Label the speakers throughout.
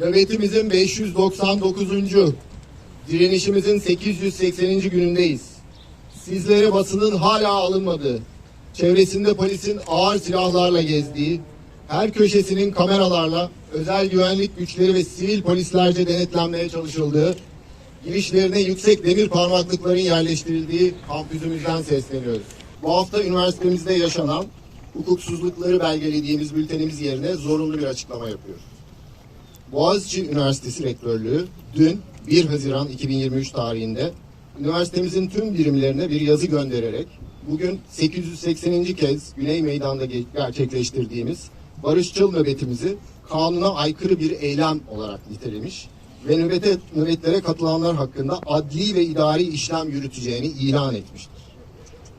Speaker 1: Nöbetimizin 599. Direnişimizin 880. günündeyiz. Sizlere basının hala alınmadığı, çevresinde polisin ağır silahlarla gezdiği, her köşesinin kameralarla özel güvenlik güçleri ve sivil polislerce denetlenmeye çalışıldığı, girişlerine yüksek demir parmaklıkların yerleştirildiği kampüsümüzden sesleniyoruz. Bu hafta üniversitemizde yaşanan hukuksuzlukları belgelediğimiz bültenimiz yerine zorunlu bir açıklama yapıyoruz. Boğaziçi Üniversitesi Rektörlüğü dün 1 Haziran 2023 tarihinde üniversitemizin tüm birimlerine bir yazı göndererek bugün 880. kez Güney Meydan'da ge- gerçekleştirdiğimiz barışçıl nöbetimizi kanuna aykırı bir eylem olarak nitelemiş ve nöbete, nöbetlere katılanlar hakkında adli ve idari işlem yürüteceğini ilan etmiştir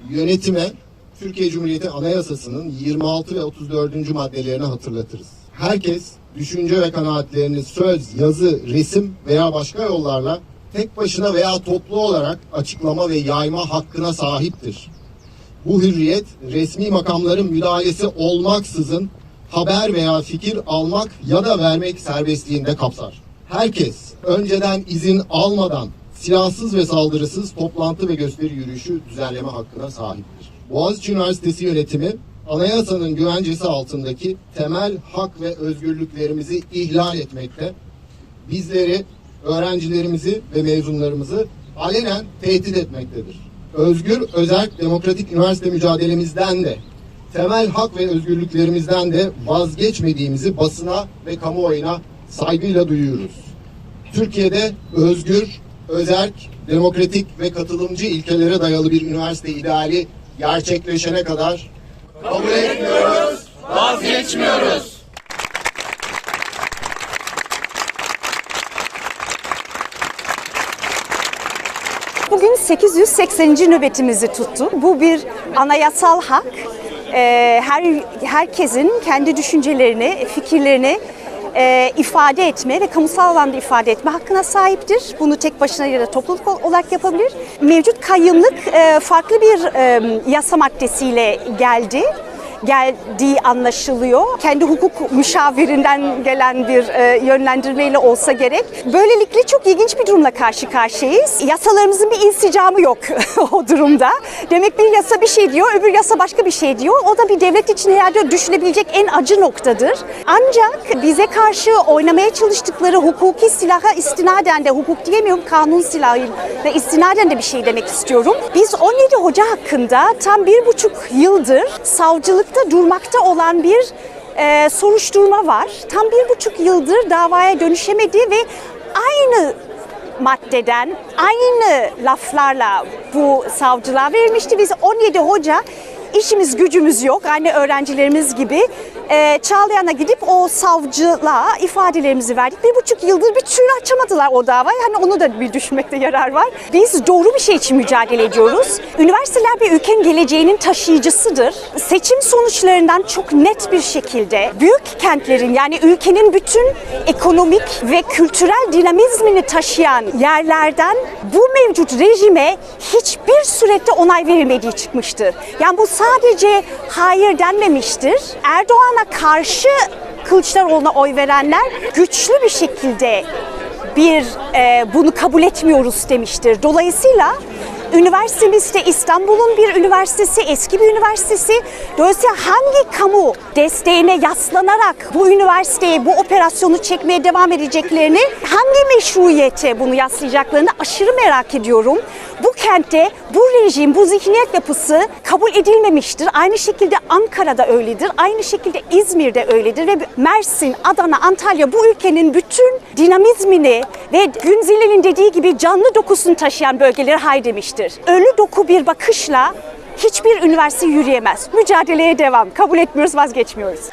Speaker 1: yönetime Türkiye Cumhuriyeti Anayasası'nın 26 ve 34. maddelerini hatırlatırız. Herkes düşünce ve kanaatlerini söz, yazı, resim veya başka yollarla tek başına veya toplu olarak açıklama ve yayma hakkına sahiptir. Bu hürriyet resmi makamların müdahalesi olmaksızın haber veya fikir almak ya da vermek serbestliğinde kapsar. Herkes önceden izin almadan silahsız ve saldırısız toplantı ve gösteri yürüyüşü düzenleme hakkına sahiptir. Boğaziçi Üniversitesi yönetimi anayasanın güvencesi altındaki temel hak ve özgürlüklerimizi ihlal etmekte, bizleri, öğrencilerimizi ve mezunlarımızı alenen tehdit etmektedir. Özgür, özerk, demokratik üniversite mücadelemizden de temel hak ve özgürlüklerimizden de vazgeçmediğimizi basına ve kamuoyuna saygıyla duyuyoruz. Türkiye'de özgür, özerk, demokratik ve katılımcı ilkelere dayalı bir üniversite ideali gerçekleşene kadar kabul etmiyoruz,
Speaker 2: Vazgeçmiyoruz.
Speaker 3: Bugün 880. nöbetimizi tuttu. Bu bir anayasal hak. Ee, her herkesin kendi düşüncelerini, fikirlerini e, ifade etme ve kamusal alanda ifade etme hakkına sahiptir. Bunu tek başına ya da topluluk olarak yapabilir. Mevcut kayyımlık e, farklı bir e, yasa maddesiyle geldi geldiği anlaşılıyor. Kendi hukuk müşavirinden gelen bir e, yönlendirmeyle olsa gerek. Böylelikle çok ilginç bir durumla karşı karşıyayız. Yasalarımızın bir insicamı yok o durumda. Demek bir yasa bir şey diyor, öbür yasa başka bir şey diyor. O da bir devlet için herhalde düşünebilecek en acı noktadır. Ancak bize karşı oynamaya çalıştıkları hukuki silaha istinaden de hukuk diyemiyorum kanun silahı ve istinaden de bir şey demek istiyorum. Biz 17 hoca hakkında tam bir buçuk yıldır savcılıkta durmakta olan bir e, soruşturma var. Tam bir buçuk yıldır davaya dönüşemedi ve aynı maddeden aynı laflarla bu savcılığa verilmişti. Biz 17 hoca işimiz gücümüz yok. Aynı öğrencilerimiz gibi e, Çağlayan'a gidip o savcılığa ifadelerimizi verdik. Bir buçuk yıldır bir türlü açamadılar o davayı. Hani onu da bir düşünmekte yarar var. Biz doğru bir şey için mücadele ediyoruz. Üniversiteler bir ülkenin geleceğinin taşıyıcısıdır. Seçim sonuçlarından çok net bir şekilde büyük kentlerin yani ülkenin bütün ekonomik ve kültürel dinamizmini taşıyan yerlerden bu mevcut rejime hiçbir surette onay verilmediği çıkmıştır. Yani bu sadece hayır denmemiştir. Erdoğan'a karşı Kılıçdaroğlu'na oy verenler güçlü bir şekilde bir e, bunu kabul etmiyoruz demiştir. Dolayısıyla üniversitemiz de İstanbul'un bir üniversitesi, eski bir üniversitesi. Dolayısıyla hangi kamu desteğine yaslanarak bu üniversiteye, bu operasyonu çekmeye devam edeceklerini, hangi meşruiyete bunu yaslayacaklarını aşırı merak ediyorum. Bu kentte bu rejim, bu zihniyet yapısı kabul edilmemiştir. Aynı şekilde Ankara'da öyledir. Aynı şekilde İzmir'de öyledir ve Mersin, Adana, Antalya bu ülkenin bütün dinamizmini ve Günzilli'nin dediği gibi canlı dokusunu taşıyan bölgeleri hay demiştir. Ölü doku bir bakışla hiçbir üniversite yürüyemez. Mücadeleye devam. Kabul etmiyoruz, vazgeçmiyoruz.